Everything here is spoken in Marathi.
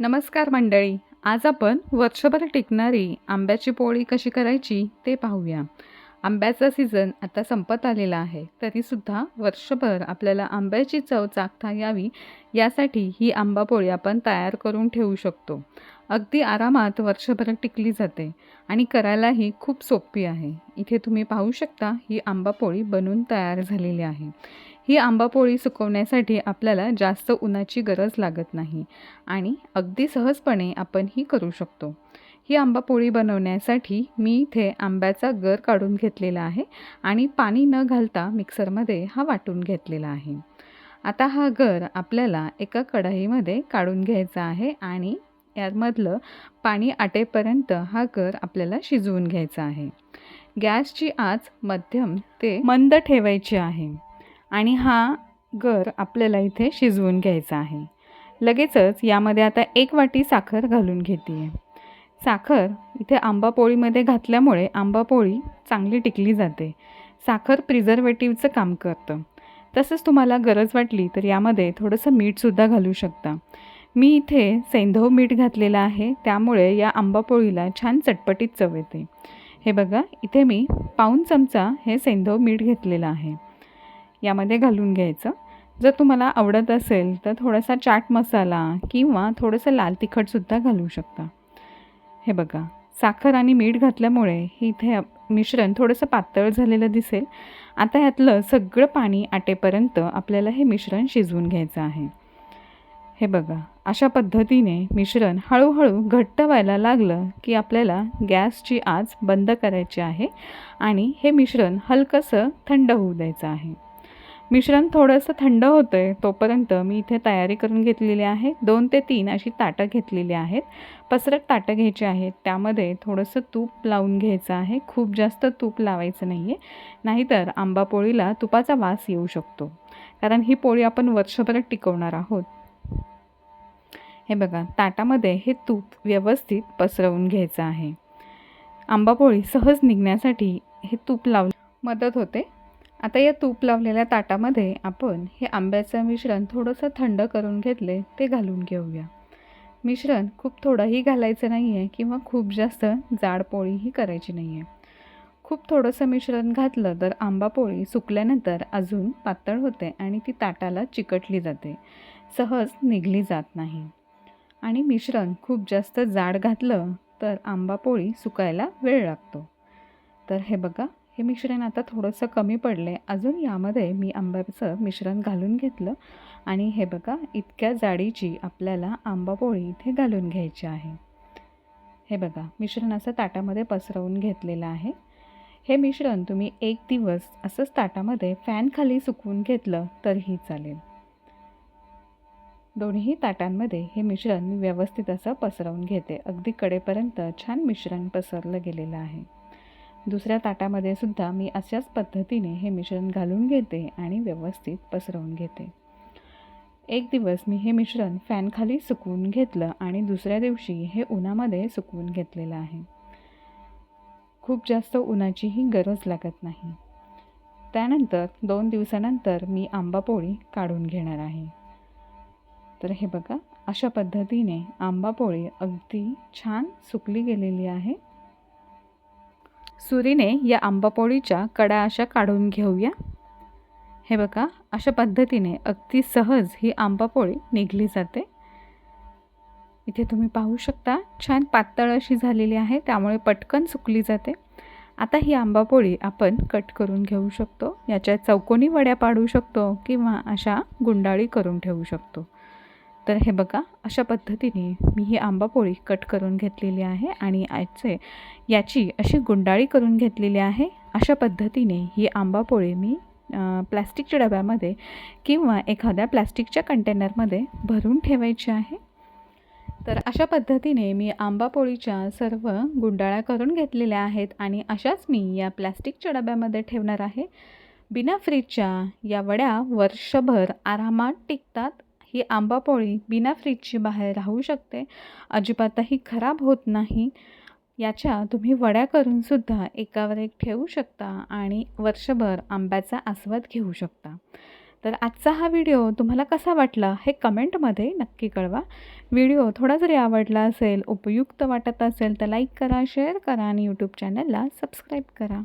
नमस्कार मंडळी आज आपण वर्षभर टिकणारी आंब्याची पोळी कशी करायची ते पाहूया. आंब्याचा सीझन आता संपत आलेला आहे तरीसुद्धा वर्षभर आपल्याला आंब्याची चव चाखता यावी यासाठी ही आंबा पोळी आपण तयार करून ठेवू शकतो. अगदी आरामात वर्षभर टिकली जाते आणि करायलाही खूप सोपी आहे. इथे तुम्ही पाहू शकता ही आंबा पोळी बनून तयार झालेली आहे. ही आंबा पोळी सुकवण्यासाठी आपल्याला जास्त उन्हाची गरज लागत नाही आणि अगदी सहजपणे आपण ही करू शकतो. ही आंबा पोळी बनवण्यासाठी मी इथे आंब्याचा गर काढून घेतलेला आहे आणि पाणी न घालता मिक्सरमध्ये हा वाटून घेतलेला आहे. आता हा गर आपल्याला एका कढईमध्ये काढून घ्यायचा आहे आणि यामधलं पाणी आटेपर्यंत हा गर आपल्याला शिजवून घ्यायचा आहे. गॅसची आच मध्यम ते मंद ठेवायची आहे. आणि हा गर आपल्याला इथे शिजवून घ्यायचा आहे. लगेचच यामध्ये आता एक वाटी साखर घालून घेते आहे साखर इथे आंबा पोळीमध्ये घातल्यामुळे आंबा पोळी चांगली टिकली जाते. साखर प्रिझर्वेटिव्हचं काम करतं. तसंच तुम्हाला गरज वाटली तर यामध्ये थोडंसं मीठसुद्धा घालू शकता. मी इथे सैंधव मीठ घातलेलं आहे त्यामुळे या आंबा पोळीला छान चटपटीत चव येते. हे बघा इथे मी पाऊन चमचा हे सैंधव मीठ घेतलेलं आहे. यामध्ये घालून घ्यायचं. जर तुम्हाला आवडत असेल तर थोडासा चाट मसाला किंवा थोडंसं लाल तिखटसुद्धा घालू शकता. हे बघा साखर आणि मीठ घातल्यामुळे इथे मिश्रण थोडंसं पातळ झालेलं दिसेल. आता ह्यातलं सगळं पाणी आटेपर्यंत आपल्याला हे मिश्रण शिजवून घ्यायचं आहे. हे बघा अशा पद्धतीने मिश्रण हळूहळू घट्ट व्हायला लागलं की आपल्याला गॅसची आच बंद करायची आहे आणि हे मिश्रण हलकंसं थंड होऊ द्यायचं आहे. मिश्रण थोडंसं थंड होतं आहे तोपर्यंत मी इथे तयारी करून घेतलेली आहे. दोन ते तीन अशी ताटं घेतलेली आहेत. पसरट ताटं घ्यायची आहेत. त्यामध्ये थोडंसं तूप लावून घ्यायचं आहे. खूप जास्त तूप लावायचं नाही आहे नाहीतर आंबा पोळीला तुपाचा वास येऊ शकतो. कारण ही पोळी आपण वर्षभर टिकवणार आहोत. हे बघा ताटामध्ये हे तूप व्यवस्थित पसरवून घ्यायचं आहे. आंबापोळी सहज निघण्यासाठी हे तूप लाव मदत होते. आता या तूप लावलेल्या ताटामध्ये आपण हे आंब्याचं मिश्रण थोडंसं थंड करून घेतले ते घालून घेऊया. मिश्रण खूप थोडंही घालायचं नाही आहे किंवा खूप जास्त जाड पोळीही करायची नाही आहे खूप थोडंसं मिश्रण घातलं तर आंबा पोळी सुकल्यानंतर अजून पातळ होते आणि ती ताटाला चिकटली जाते. सहज निघली जात नाही. आणि मिश्रण खूप जास्त जाड घातलं तर आंबा पोळी सुकायला वेळ लागतो. तर हे बघा हे मिश्रण आता थोडंसं कमी पडलं आहे अजून यामध्ये मी आंब्याचं मिश्रण घालून घेतलं. आणि हे बघा इतक्या जाडीची आपल्याला आंबा पोळी इथे घालून घ्यायची आहे. हे बघा मिश्रण असं ताटामध्ये पसरवून घेतलेलं आहे. हे मिश्रण तुम्ही एक दिवस असंच ताटामध्ये फॅनखाली सुकवून घेतलं तरीही चालेल. दोन्ही ताटांमध्ये हे मिश्रण मी व्यवस्थित असं पसरवून घेते. अगदी कडेपर्यंत छान मिश्रण पसरलं गेलेलं आहे. दुसऱ्या ताटामध्ये सुद्धा मी अशाच पद्धतीने हे मिश्रण घालून घेते आणि व्यवस्थित पसरवून घेते. एक दिवस मी हे मिश्रण फॅनखाली सुकवून घेतलं आणि दुसऱ्या दिवशी हे उन्हामध्ये सुकवून घेतलेलं आहे. खूप जास्त उन्हाचीही गरज लागत नाही. त्यानंतर दोन दिवसानंतर मी आंबा पोळी काढून घेणार आहे. तर हे बघा अशा पद्धतीने आंबा पोळी अगदी छान सुकली गेलेली आहे. सुरीने या आंबापोळीच्या कडा अशा काढून घेऊया. हे बघा अशा पद्धतीने अगदी सहज ही आंबापोळी निघली जाते. इथे तुम्ही पाहू शकता छान पातळ अशी झालेली आहे त्यामुळे पटकन सुकली जाते. आता ही आंबापोळी आपण कट करून घेऊ शकतो याच्या चौकोनी वड्या पाडू शकतो किंवा अशा गुंडाळी करून ठेवू शकतो. तर हे बघा अशा पद्धतीने मी ही आंबा पोळी कट करून घेतलेली आहे आणि याचे याची अशी गुंडाळी करून घेतलेली आहे. अशा पद्धतीने ही आंबा पोळी मी प्लॅस्टिकच्या डब्यामध्ये किंवा एखाद्या प्लॅस्टिकच्या कंटेनरमध्ये भरून ठेवायची आहे. तर अशा पद्धतीने मी आंबा पोळीच्या सर्व गुंडाळ्या करून घेतलेल्या आहेत आणि अशाच मी या प्लॅस्टिकच्या डब्यामध्ये ठेवणार आहे. बिना फ्रीजच्या या वड्या वर्षभर आरामात टिकतात. ही आंबापोळी बिना फ्रीजची बाहेर राहू शकते. अजिबातही खराब होत नाही. याच्या तुम्ही वड्या करूनसुद्धा एकावर एक ठेवू शकता आणि वर्षभर आंब्याचा आस्वाद घेऊ शकता. तर आजचा हा व्हिडिओ तुम्हाला कसा वाटला हे कमेंटमध्ये नक्की कळवा. व्हिडिओ थोडा जरी आवडला असेल उपयुक्त वाटत असेल तर लाईक करा शेअर करा आणि यूट्यूब चॅनलला सबस्क्राईब करा.